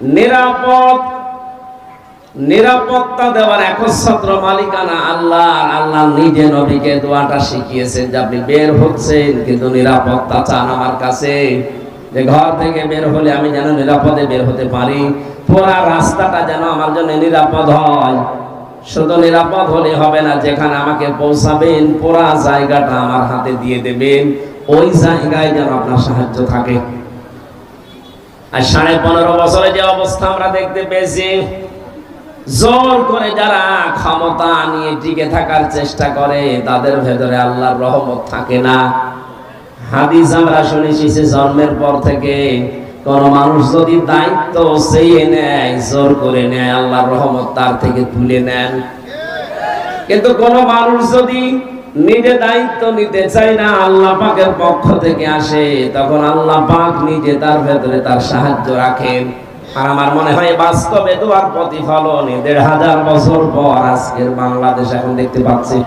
নিরাপদ। নিরাপত্তা দেওয়ার একচ্ছত্র মালিকানা আল্লাহ। আল্লাহ নিজে নবীকে দোয়াটা শিখিয়েছেন যে আপনি বের হচ্ছেন, কিন্তু নিরাপত্তা চান আমার কাছে। যে ঘর থেকে বের হলে আমি যেন নিরাপদে বের হতে পারি। পুরা রাস্তাটা যেন আমার জন্য নিরাপদ হয়। শুধু নিরাপদ হলে হবে না, যেখানে আমাকে পৌঁছাবেন, পুরা জায়গাটা আমার হাতে দিয়ে দেবেন। ওই জায়গায় যেন আপনার সাহায্য থাকে। আর সাড়ে পনেরো বছরে যে অবস্থা আমরা দেখতে পেয়েছি, জোর করে যারা ক্ষমতা নিয়ে টিকে থাকার চেষ্টা করে, তাদের ভেতরে আল্লাহর রহমত থাকে না। হাদিস আমরা শুনেছি যে জন্মের পর থেকে, কোন মানুষ যদি দায়িত্ব চেয়ে নেয়, জোর করে নেয়, আল্লাহর রহমত তার থেকে তুলে নেন। কিন্তু কোন মানুষ যদি নিজে দায়িত্ব নিতে চাই না, আল্লাহ পাকের পক্ষ থেকে আসে। তখন আল্লাহ পাক নিজে তার ভেতরে তার সাহায্য রাখেন। আর আমার মনে হয় বাস্তবে দোয়ার প্রতিফলন দেড় হাজার বছর পর আজকের বাংলাদেশ এখন দেখতে পাচ্ছি।